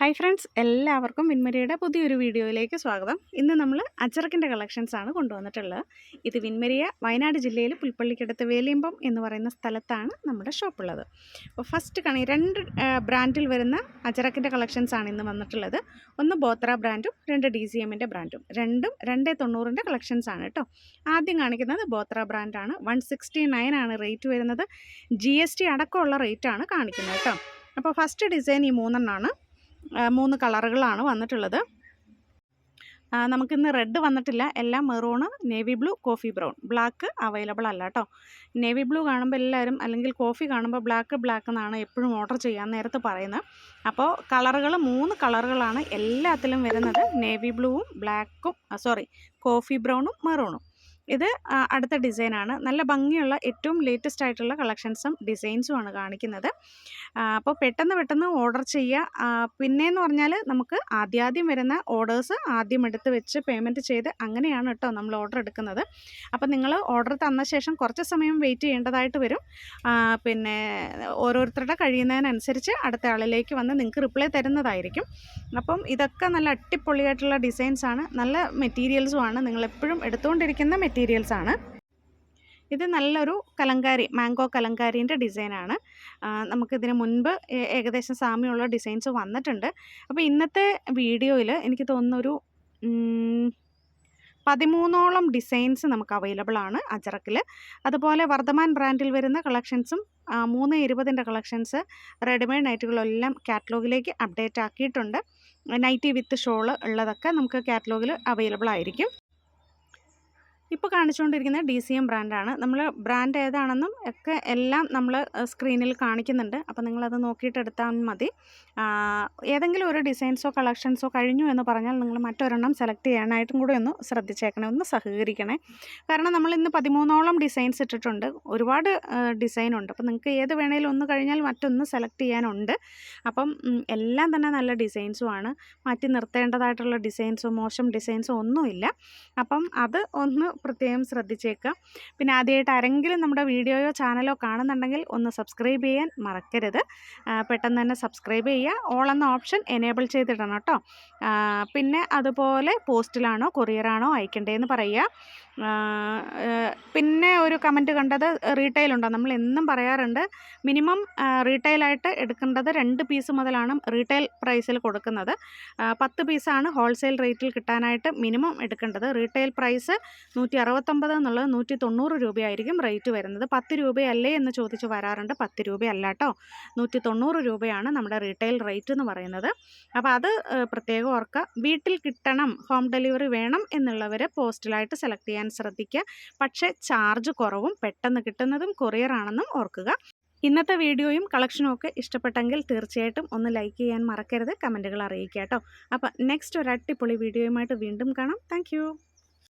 Hi friends എല്ലാവർക്കും വിൻമരിയുടെ പുതിയൊരു വീഡിയോയിലേക്ക് സ്വാഗതം. ഇന്ന് നമ്മൾ അച്ചറക്കിന്റെ കളക്ഷൻസ് ആണ് കൊണ്ടുവന്നിട്ടുള്ളത്. ഇത് വിൻമരിയ വയനാട് ജില്ലയിൽ പുൽപ്പള്ളിക്കടുത്ത് വേലിയമ്പം എന്ന് പറയുന്ന സ്ഥലത്താണ് നമ്മുടെ ഷോപ്പുള്ളത്. അപ്പോൾ ഫസ്റ്റ് കണി രണ്ട് ബ്രാൻഡിൽ വരുന്ന അച്ചറക്കിന്റെ കളക്ഷൻസ് ആണ് ഇന്ന് വന്നിട്ടുള്ളത്. ഒന്ന് ബോത്ര ബ്രാൻഡും രണ്ട് ഡി സി എമ്മിന്റെ ബ്രാൻഡും രണ്ടും രണ്ടേ തൊണ്ണൂറിന്റെ കളക്ഷൻസ് ആണ് കേട്ടോ. ആദ്യം കാണിക്കുന്നത് ബോത്ര ബ്രാൻഡാണ് വൺ സിക്സ്റ്റി ആണ് റേറ്റ് വരുന്നത്. ജി എസ് ടി അടക്കമുള്ള റേറ്റാണ് കാണിക്കുന്നത് കേട്ടോ. അപ്പോൾ ഫസ്റ്റ് ഡിസൈൻ ഈ മൂന്നെണ്ണമാണ് മൂന്ന് കളറുകളാണ് വന്നിട്ടുള്ളത്. നമുക്കിന്ന് റെഡ് വന്നിട്ടില്ല. എല്ലാം maroon navy blue coffee brown. Black available അല്ല കേട്ടോ. നേവി ബ്ലൂ കാണുമ്പോൾ എല്ലാവരും അല്ലെങ്കിൽ കോഫി കാണുമ്പോൾ ബ്ലാക്ക് ബ്ലാക്ക് എന്നാണ് എപ്പോഴും ഓർഡർ ചെയ്യാൻ നേരത്തെ പറയുന്നത്. അപ്പോൾ കളറുകൾ മൂന്ന് കളറുകളാണ് എല്ലാത്തിലും വരുന്നത്. നേവി ബ്ലൂവും ബ്ലാക്കും സോറി കോഫി ബ്രൗണും മെറൂണും. ഇത് അടുത്ത ഡിസൈനാണ്. നല്ല ഭംഗിയുള്ള ഏറ്റവും ലേറ്റസ്റ്റ് ആയിട്ടുള്ള കളക്ഷൻസും ഡിസൈൻസും ആണ് കാണിക്കുന്നത് അപ്പോൾ പെട്ടെന്ന് പെട്ടെന്ന് ഓർഡർ ചെയ്യുക. പിന്നെ പിന്നെയെന്ന് പറഞ്ഞാൽ നമുക്ക് ആദ്യാദ്യം വരുന്ന ഓർഡേഴ്സ് ആദ്യം എടുത്ത് വെച്ച് പേയ്മെന്റ് ചെയ്ത് അങ്ങനെയാണ് കേട്ടോ നമ്മൾ ഓർഡർ എടുക്കുന്നത്. അപ്പോൾ നിങ്ങൾ ഓർഡർ തന്ന ശേഷം കുറച്ച് സമയം വെയിറ്റ് ചെയ്യേണ്ടതായിട്ട് വരും. പിന്നെ ഓരോരുത്തരുടെ കഴിയുന്നതിനനുസരിച്ച് അടുത്ത ആളിലേക്ക് വന്ന് നിങ്ങൾക്ക് റിപ്ലൈ തരുന്നതായിരിക്കും. അപ്പം ഇതൊക്കെ നല്ല അടിപൊളിയായിട്ടുള്ള ഡിസൈൻസാണ്. നല്ല മെറ്റീരിയൽസും ആണ്. നിങ്ങൾ എപ്പോഴും എടുത്തുകൊണ്ടിരിക്കുന്ന മെറ്റീരിയൽസ് ആണ്. ഇത് നല്ലൊരു കലങ്കാരി മാംഗോ കലങ്കാരീന്റെ ഡിസൈനാണ് നമുക്കിതിന് മുൻപ് ഏകദേശം സാമ്യമുള്ള ഡിസൈൻസ് വന്നിട്ടുണ്ട്. അപ്പോൾ ഇന്നത്തെ വീഡിയോയിൽ എനിക്ക് തോന്നുന്നൊരു പതിമൂന്നോളം ഡിസൈൻസ് നമുക്ക് അവൈലബിൾ ആണ് അജറക്കിൽ അതുപോലെ വർദ്ധമാൻ ബ്രാൻഡിൽ വരുന്ന കളക്ഷൻസും മൂന്ന് ഇരുപതിന്റെ കളക്ഷൻസ് റെഡിമെയ്ഡ് നൈറ്റുകളെല്ലാം കാറ്റലോഗിലേക്ക് അപ്ഡേറ്റ് ആക്കിയിട്ടുണ്ട്. നൈറ്റി വിത്ത് ഷോൾ ഉള്ളതൊക്കെ നമുക്ക് കാറ്റലോഗിൽ അവൈലബിൾ ആയിരിക്കും. ഇപ്പോൾ കാണിച്ചുകൊണ്ടിരിക്കുന്ന ഡി സി എം ബ്രാൻഡാണ് നമ്മൾ ബ്രാൻഡ് ഏതാണെന്നും ഒക്കെ എല്ലാം നമ്മൾ സ്ക്രീനിൽ കാണിക്കുന്നുണ്ട്. അപ്പോൾ നിങ്ങളത് നോക്കിയിട്ടെടുത്താൽ മതി. ഏതെങ്കിലും ഒരു ഡിസൈൻസോ കളക്ഷൻസോ കഴിഞ്ഞു എന്ന് പറഞ്ഞാൽ നിങ്ങൾ മറ്റൊരെണ്ണം സെലക്ട് ചെയ്യാനായിട്ടും കൂടെ ഒന്ന് ശ്രദ്ധിച്ചേക്കണേ ഒന്ന് സഹകരിക്കണേ. കാരണം നമ്മൾ ഇന്ന് പതിമൂന്നോളം ഡിസൈൻസ് ഇട്ടിട്ടുണ്ട്. ഒരുപാട് ഡിസൈൻ ഉണ്ട്. അപ്പോൾ നിങ്ങൾക്ക് ഏത് വേണേലും ഒന്ന് കഴിഞ്ഞാൽ മറ്റൊന്ന് സെലക്ട് ചെയ്യാനുണ്ട്. അപ്പം എല്ലാം തന്നെ നല്ല ഡിസൈൻസുമാണ് മാറ്റി നിർത്തേണ്ടതായിട്ടുള്ള ഡിസൈൻസോ മോശം ഡിസൈൻസോ ഒന്നുമില്ല. അപ്പം അത് ഒന്ന് പ്രത്യേകം ശ്രദ്ധിച്ചേക്കുക. പിന്നെ ആദ്യമായിട്ട് ആരെങ്കിലും നമ്മുടെ വീഡിയോയോ ചാനലോ കാണുന്നുണ്ടെങ്കിൽ ഒന്ന് സബ്സ്ക്രൈബ് ചെയ്യാൻ മറക്കരുത്. പെട്ടെന്ന് തന്നെ സബ്സ്ക്രൈബ് ചെയ്യുക. ഓൾ എന്ന ഓപ്ഷൻ എനേബിൾ ചെയ്തിടണം കേട്ടോ. പിന്നെ അതുപോലെ പോസ്റ്റിലാണോ കൊറിയറാണോ അയക്കേണ്ടതെന്ന് പറയുക. പിന്നെ ഒരു കമന്റ് കണ്ടത് റീറ്റെയിൽ ഉണ്ടോ? നമ്മൾ എന്നും പറയാറുണ്ട് മിനിമം റീറ്റെയിലായിട്ട് എടുക്കേണ്ടത് രണ്ട് പീസ് മുതലാണ് റീറ്റെയിൽ പ്രൈസിൽ കൊടുക്കുന്നത്. പത്ത് പീസാണ് ഹോൾസെയിൽ റേറ്റിൽ കിട്ടാനായിട്ട് മിനിമം എടുക്കേണ്ടത്. റീറ്റെയിൽ പ്രൈസ് നൂറ്റി അറുപത്തൊമ്പത് എന്നുള്ളത് നൂറ്റി തൊണ്ണൂറ് രൂപയായിരിക്കും റേറ്റ് വരുന്നത്. പത്ത് രൂപയല്ലേ എന്ന് ചോദിച്ച് വരാറുണ്ട്. പത്ത് രൂപയല്ല കേട്ടോ നൂറ്റി തൊണ്ണൂറ് രൂപയാണ് നമ്മുടെ റീറ്റെയിൽ റേറ്റ് എന്ന് പറയുന്നത്. അപ്പോൾ അത് പ്രത്യേകം ഓർക്കുക വീട്ടിൽ കിട്ടണം ഹോം ഡെലിവറി വേണം എന്നുള്ളവർ പോസ്റ്റലായിട്ട് സെലക്ട് ചെയ്യാൻ ശ്രദ്ധിക്കുക പക്ഷേ ചാർജ് കുറവും പെട്ടെന്ന് കിട്ടുന്നതും കൊറിയർ ആണെന്നും ഓർക്കുക. ഇന്നത്തെ വീഡിയോയും കളക്ഷനും ഒക്കെ ഇഷ്ടപ്പെട്ടെങ്കിൽ തീർച്ചയായിട്ടും ഒന്ന് ലൈക്ക് ചെയ്യാൻ മറക്കരുത്. കമന്റുകൾ അറിയിക്കുക കേട്ടോ അപ്പോൾ നെക്സ്റ്റ് ഒരു അടിപൊളി വീഡിയോയുമായിട്ട് വീണ്ടും കാണാം. താങ്ക്